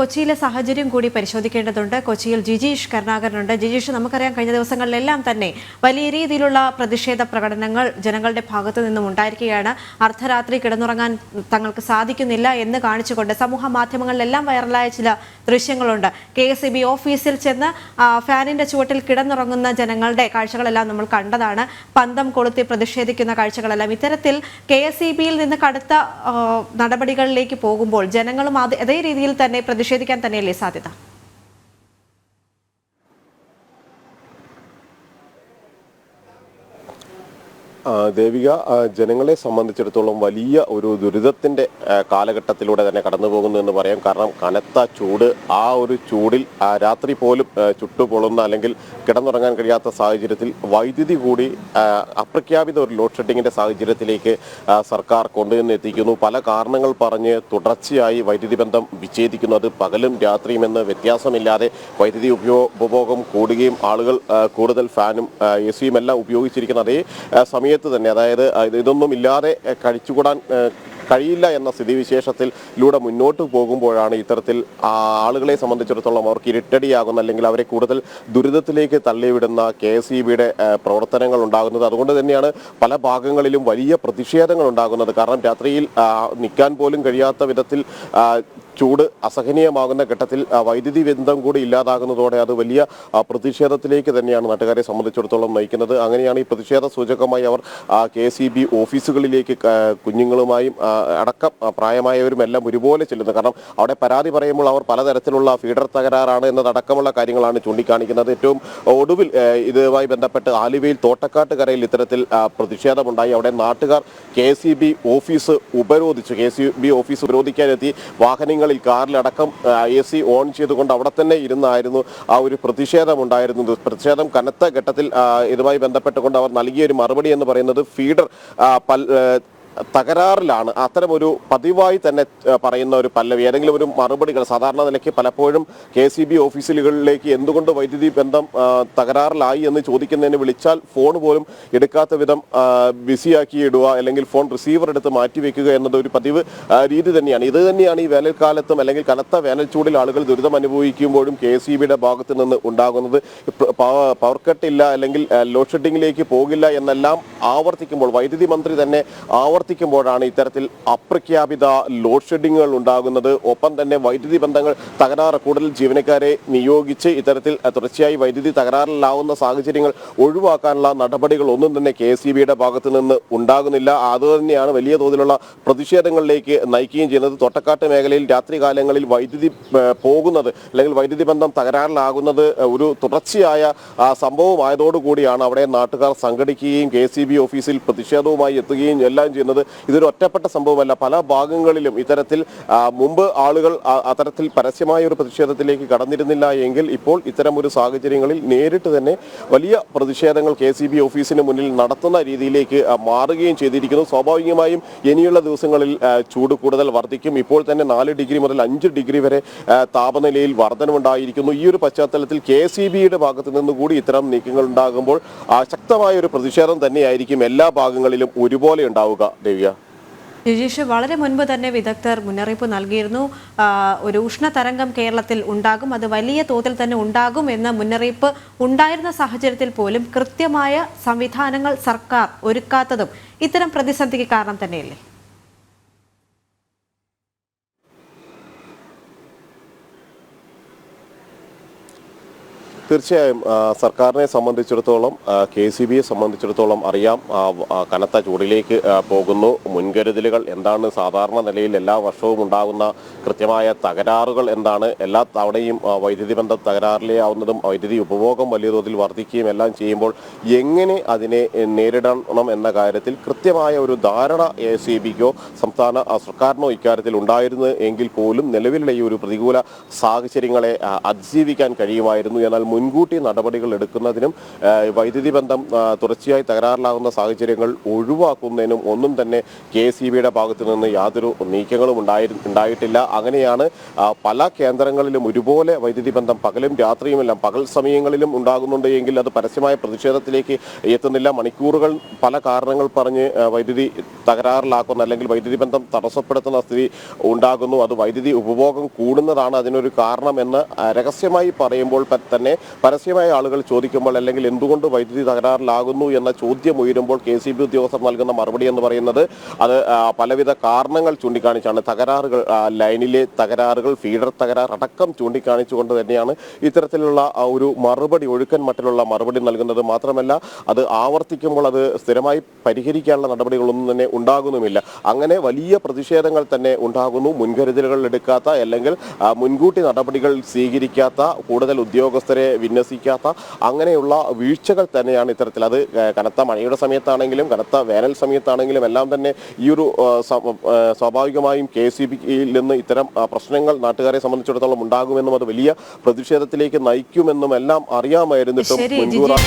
കൊച്ചിയിലെ സാഹചര്യം കൂടി പരിശോധിക്കേണ്ടതുണ്ട്. കൊച്ചിയിൽ ജിജീഷ് കരുണാകരനുണ്ട്. ജിജീഷ് നമുക്കറിയാം കഴിഞ്ഞ ദിവസങ്ങളിലെല്ലാം തന്നെ വലിയ രീതിയിലുള്ള പ്രതിഷേധ പ്രകടനങ്ങൾ ജനങ്ങളുടെ ഭാഗത്തു നിന്നും ഉണ്ടായിരിക്കുകയാണ്. അർദ്ധരാത്രി കിടന്നുറങ്ങാൻ തങ്ങൾക്ക് സാധിക്കുന്നില്ല എന്ന് കാണിച്ചുകൊണ്ട് സമൂഹ മാധ്യമങ്ങളിലെല്ലാം വൈറലായ ചില ദൃശ്യങ്ങളുണ്ട്. കെ എസ് ഓഫീസിൽ ചെന്ന് ഫാനിന്റെ ചുവട്ടിൽ കിടന്നുറങ്ങുന്ന ജനങ്ങളുടെ കാഴ്ചകളെല്ലാം നമ്മൾ കണ്ടതാണ്. പന്തം കൊളുത്തി പ്രതിഷേധിക്കുന്ന കാഴ്ചകളെല്ലാം. ഇത്തരത്തിൽ കെ എസ് നിന്ന് കടുത്ത നടപടികളിലേക്ക് പോകുമ്പോൾ ജനങ്ങളും അതേ രീതിയിൽ തന്നെ പ്രതിഷേധിക്കാൻ തന്നെയല്ലേ സാധ്യത? ദേവിക ജനങ്ങളെ സംബന്ധിച്ചിടത്തോളം വലിയ ഒരു ദുരിതത്തിന്റെ ആ, കാലഘട്ടത്തിലൂടെ തന്നെ കടന്നു പോകുന്നു എന്ന് പറയാം. കാരണം കനത്ത ചൂട് ആ ഒരു ചൂടിൽ രാത്രി പോലും ചുട്ടുപൊളുന്ന അല്ലെങ്കിൽ കിടന്നുറങ്ങാൻ കഴിയാത്ത സാഹചര്യത്തിൽ വൈദ്യുതി കൂടി അപ്രഖ്യാപിത ഒരു ലോഡ് ഷെഡിങ്ങിന്റെ സാഹചര്യത്തിലേക്ക് സർക്കാർ കൊണ്ടുവന്ന് എത്തിക്കുന്നു പല കാരണങ്ങൾ പറഞ്ഞ് തുടർച്ചയായി വൈദ്യുതി ബന്ധം വിച്ഛേദിക്കുന്നു. അത് പകലും രാത്രിയും എന്ന് വ്യത്യാസമില്ലാതെ വൈദ്യുതി ഉപഭോഗം കൂടുകയും ആളുകൾ കൂടുതൽ ഫാനും എ സിയും എല്ലാം ഉപയോഗിച്ചിരിക്കുന്ന അതേ സമയത്ത് തന്നെ. അതായത് ഇതൊന്നും ഇല്ലാതെ കഴിച്ചുകൂടാൻ കഴിയില്ല എന്ന സ്ഥിതിവിശേഷത്തിലൂടെ മുന്നോട്ട് പോകുമ്പോഴാണ് ഇത്തരത്തിൽ ആളുകളെ സംബന്ധിച്ചിടത്തോളം അവർക്ക് ഇരുട്ടടിയാകുന്ന അല്ലെങ്കിൽ അവരെ കൂടുതൽ ദുരിതത്തിലേക്ക് തള്ളിവിടുന്ന കെ എസ് ഇ ബിയുടെ പ്രവർത്തനങ്ങൾ ഉണ്ടാകുന്നത്. അതുകൊണ്ട് തന്നെയാണ് പല ഭാഗങ്ങളിലും വലിയ പ്രതിഷേധങ്ങൾ ഉണ്ടാകുന്നത്. കാരണം രാത്രിയിൽ നിൽക്കാൻ പോലും കഴിയാത്ത വിധത്തിൽ ചൂട് അസഹനീയമാകുന്ന ഘട്ടത്തിൽ വൈദ്യുതി ബന്ധം കൂടി ഇല്ലാതാകുന്നതോടെ അത് വലിയ പ്രതിഷേധത്തിലേക്ക് തന്നെയാണ് നാട്ടുകാരെ സംബന്ധിച്ചിടത്തോളം നയിക്കുന്നത്. അങ്ങനെയാണ് ഈ പ്രതിഷേധ സൂചകമായി അവർ കെ സി ബി ഓഫീസുകളിലേക്ക് കുഞ്ഞുങ്ങളുമായും അടക്കം പ്രായമായവരുമെല്ലാം ഒരുപോലെ ചെല്ലുന്നത് കാരണം അവിടെ പരാതി പറയുമ്പോൾ അവർ പലതരത്തിലുള്ള ഫീഡർ തകരാറാണ് എന്നതടക്കമുള്ള കാര്യങ്ങളാണ് ചൂണ്ടിക്കാണിക്കുന്നത്. ഏറ്റവും ഒടുവിൽ ഇതുമായി ബന്ധപ്പെട്ട് ആലുവയിൽ തോട്ടക്കാട്ട് കരയിൽ ഇത്തരത്തിൽ പ്രതിഷേധമുണ്ടായി. അവിടെ നാട്ടുകാർ കെ ഓഫീസ് ഉപരോധിച്ചു. കെ ഓഫീസ് ഉപരോധിക്കാനെത്തി വാഹനങ്ങളിൽ കാറിലടക്കം എ സി ഓൺ ചെയ്തുകൊണ്ട് അവിടെ തന്നെ ഇരുന്നായിരുന്നു ആ ഒരു പ്രതിഷേധം ഉണ്ടായിരുന്നത്. പ്രതിഷേധം കനത്ത ഘട്ടത്തിൽ ഇതുമായി ബന്ധപ്പെട്ടുകൊണ്ട് അവർ നൽകിയ ഒരു മറുപടി എന്ന് പറയുന്നത് ഫീഡർ തകരാറിലാണ്. അത്തരമൊരു പതിവായി തന്നെ പറയുന്ന ഒരു പല്ലവി ഏതെങ്കിലും ഒരു മറുപടികൾ സാധാരണ നിലയ്ക്ക് പലപ്പോഴും കെ സി ബി ഓഫീസുകളിലേക്ക് എന്തുകൊണ്ട് വൈദ്യുതി ബന്ധം തകരാറിലായി എന്ന് ചോദിക്കുന്നതിന് വിളിച്ചാൽ ഫോൺ പോലും എടുക്കാത്ത വിധം ബിസിയാക്കി ഇടുക അല്ലെങ്കിൽ ഫോൺ റിസീവർ എടുത്ത് മാറ്റി വെക്കുക എന്നത് ഒരു പതിവ് രീതി തന്നെയാണ്. ഇത് തന്നെയാണ് ഈ വേനൽക്കാലത്തും അല്ലെങ്കിൽ കനത്ത വേനൽ ചൂടിൽ ആളുകൾ ദുരിതം അനുഭവിക്കുമ്പോഴും കെ സി ബിയുടെ ഭാഗത്ത് നിന്ന് ഉണ്ടാകുന്നത്. പവർ കട്ടില്ല അല്ലെങ്കിൽ ലോഡ് ഷെഡിങ്ങിലേക്ക് പോകില്ല എന്നെല്ലാം ആവർത്തിക്കുമ്പോൾ വൈദ്യുതി മന്ത്രി തന്നെ ആവർത്തിക്കുമ്പോഴാണ് ഇത്തരത്തിൽ അപ്രഖ്യാപിത ലോഡ് ഷെഡിങ്ങുകൾ ഉണ്ടാകുന്നത്. ഒപ്പം തന്നെ വൈദ്യുതി ബന്ധങ്ങൾ തകരാറ്. കൂടുതൽ ജീവനക്കാരെ നിയോഗിച്ച് ഇത്തരത്തിൽ തുടർച്ചയായി വൈദ്യുതി തകരാറിലാവുന്ന സാഹചര്യങ്ങൾ ഒഴിവാക്കാനുള്ള നടപടികൾ ഒന്നും തന്നെ കെ എസ് ബിയുടെ ഭാഗത്ത് നിന്ന് ഉണ്ടാകുന്നില്ല. അതുതന്നെയാണ് വലിയ തോതിലുള്ള പ്രതിഷേധങ്ങളിലേക്ക് നയിക്കുകയും ചെയ്യുന്നത്. തൊട്ടക്കാട്ട് മേഖലയിൽ രാത്രികാലങ്ങളിൽ വൈദ്യുതി പോകുന്നത് അല്ലെങ്കിൽ വൈദ്യുതി ബന്ധം തകരാറിലാകുന്നത് ഒരു തുടർച്ചയായ സംഭവമായതോടുകൂടിയാണ് അവിടെ നാട്ടുകാർ സംഘടിക്കുകയും കെ ഓഫീസിൽ പ്രതിഷേധവുമായി എത്തുകയും എല്ലാം ചെയ്യുന്നത്. ഇതൊരു ഒറ്റപ്പെട്ട സംഭവമല്ല. പല ഭാഗങ്ങളിലും ഇത്തരത്തിൽ മുമ്പ് ആളുകൾ അത്തരത്തിൽ പരസ്യമായ ഒരു പ്രതിഷേധത്തിലേക്ക് കടന്നിരുന്നില്ല എങ്കിൽ ഇപ്പോൾ ഇത്തരം ഒരു സാഹചര്യങ്ങളിൽ നേരിട്ട് തന്നെ വലിയ പ്രതിഷേധങ്ങൾ കെ സി ബി ഓഫീസിന് മുന്നിൽ നടത്തുന്ന രീതിയിലേക്ക് മാറുകയും ചെയ്തിരിക്കുന്നു. സ്വാഭാവികമായും ഇനിയുള്ള ദിവസങ്ങളിൽ ചൂട് കൂടുതൽ വർദ്ധിക്കും. ഇപ്പോൾ തന്നെ നാല് ഡിഗ്രി മുതൽ അഞ്ച് ഡിഗ്രി വരെ താപനിലയിൽ വർധനമുണ്ടായിരിക്കുന്നു ഈ ഒരു പശ്ചാത്തലത്തിൽ കെ സി ബിയുടെ ഭാഗത്ത് നിന്ന് കൂടി ഇത്തരം നീക്കങ്ങൾ ഉണ്ടാകുമ്പോൾ ശക്തമായ ഒരു പ്രതിഷേധം തന്നെയായിരിക്കും എല്ലാ ഭാഗങ്ങളിലും ഒരുപോലെ ഉണ്ടാവുക. ദേവിക ജിജീഷ് വളരെ മുൻപ് തന്നെ വിദഗ്ധർ മുന്നറിയിപ്പ് നൽകിയിരുന്നു. ഒരു ഒരു ഉഷ്ണതരംഗം കേരളത്തിൽ ഉണ്ടാകും. അത് വലിയ തോതിൽ തന്നെ ഉണ്ടാകും എന്ന മുന്നറിയിപ്പ് ഉണ്ടായിരുന്ന സാഹചര്യത്തിൽ പോലും കൃത്യമായ സംവിധാനങ്ങൾ സർക്കാർ ഒരുക്കാത്തതും ഇത്തരം പ്രതിസന്ധിക്ക് കാരണം തന്നെയല്ലേ? തീർച്ചയായും സർക്കാരിനെ സംബന്ധിച്ചിടത്തോളം കെ സി ബിയെ സംബന്ധിച്ചിടത്തോളം അറിയാം കനത്ത ചൂടിലേക്ക് പോകുന്നു. മുൻകരുതലുകൾ എന്താണ്? സാധാരണ നിലയിൽ എല്ലാ വർഷവും ഉണ്ടാകുന്ന കൃത്യമായ തകരാറുകൾ എന്താണ്? എല്ലാ തവണയും വൈദ്യുതി ബന്ധം തകരാറിലാവുന്നതും വൈദ്യുതി ഉപഭോഗം വലിയ തോതിൽ വർദ്ധിക്കുകയും എല്ലാം ചെയ്യുമ്പോൾ എങ്ങനെ അതിനെ നേരിടണം എന്ന കാര്യത്തിൽ കൃത്യമായ ഒരു ധാരണ എ സി ബിക്കോ സംസ്ഥാന സർക്കാരിനോ ഇക്കാര്യത്തിൽ ഉണ്ടായിരുന്നു എങ്കിൽ പോലും നിലവിലുള്ള ഈ ഒരു പ്രതികൂല സാഹചര്യങ്ങളെ അതിജീവിക്കാൻ കഴിയുമായിരുന്നു. എന്നാൽ മുൻകൂട്ടി നടപടികൾ എടുക്കുന്നതിനും വൈദ്യുതി ബന്ധം തുടർച്ചയായി തകരാറിലാകുന്ന സാഹചര്യങ്ങൾ ഒഴിവാക്കുന്നതിനും ഒന്നും തന്നെ കെ എസ് ഇ ബിയുടെ ഭാഗത്തു നിന്ന് യാതൊരു നീക്കങ്ങളും ഉണ്ടായി ഉണ്ടായിട്ടില്ല. അങ്ങനെയാണ് പല കേന്ദ്രങ്ങളിലും ഒരുപോലെ വൈദ്യുതി ബന്ധം പകലും രാത്രിയുമെല്ലാം പകൽ സമയങ്ങളിലും ഉണ്ടാകുന്നുണ്ട് എങ്കിൽ അത് പരസ്യമായ പ്രതിഷേധത്തിലേക്ക് എത്തുന്നില്ല. മണിക്കൂറുകൾ പല കാരണങ്ങൾ പറഞ്ഞ് വൈദ്യുതി തകരാറിലാക്കുന്ന അല്ലെങ്കിൽ വൈദ്യുതി ബന്ധം തടസ്സപ്പെടുത്തുന്ന സ്ഥിതി ഉണ്ടാകുന്നു. അത് വൈദ്യുതി ഉപഭോഗം കൂടുന്നതാണ് അതിനൊരു കാരണം എന്ന് രഹസ്യമായി പറയുമ്പോൾ തന്നെ പരസ്യമായ ആളുകൾ ചോദിക്കുമ്പോൾ അല്ലെങ്കിൽ എന്തുകൊണ്ട് വൈദ്യുതി തകരാറിലാകുന്നു എന്ന ചോദ്യം ഉയരുമ്പോൾ കെ സി ബി ഉദ്യോഗസ്ഥർ നൽകുന്ന മറുപടി എന്ന് പറയുന്നത് അത് പലവിധ കാരണങ്ങൾ ചൂണ്ടിക്കാണിച്ചാണ്. തകരാറുകൾ ലൈനിലെ തകരാറുകൾ ഫീഡർ തകരാർ അടക്കം ചൂണ്ടിക്കാണിച്ചുകൊണ്ട് തന്നെയാണ് ഇത്തരത്തിലുള്ള ഒരു മറുപടി ഒഴുക്കൻ മട്ടിലുള്ള മറുപടി നൽകുന്നത്. മാത്രമല്ല അത് ആവർത്തിക്കുമ്പോൾ അത് സ്ഥിരമായി പരിഹരിക്കാനുള്ള നടപടികളൊന്നും തന്നെ ഉണ്ടാകുന്നുമില്ല. അങ്ങനെ വലിയ പ്രതിഷേധങ്ങൾ തന്നെ ഉണ്ടാകുന്നു. മുൻകരുതലുകൾ എടുക്കാത്ത അല്ലെങ്കിൽ മുൻകൂട്ടി നടപടികൾ സ്വീകരിക്കാത്ത കൂടുതൽ ഉദ്യോഗസ്ഥരെ വിന്യസിക്കാത്ത അങ്ങനെയുള്ള വീഴ്ചകൾ തന്നെയാണ് ഇത്തരത്തിൽ അത് കനത്ത മഴയുടെ സമയത്താണെങ്കിലും കനത്ത വേനൽ സമയത്താണെങ്കിലും എല്ലാം തന്നെ ഈ ഒരു സ്വാഭാവികമായും കെ സി ബിയിൽ നിന്ന് ഇത്തരം പ്രശ്നങ്ങൾ നാട്ടുകാരെ സംബന്ധിച്ചിടത്തോളം ഉണ്ടാകുമെന്നും അത് വലിയ പ്രതിഷേധത്തിലേക്ക് നയിക്കുമെന്നും എല്ലാം അറിയാമായിരുന്നിട്ടും മുൻകൂറാ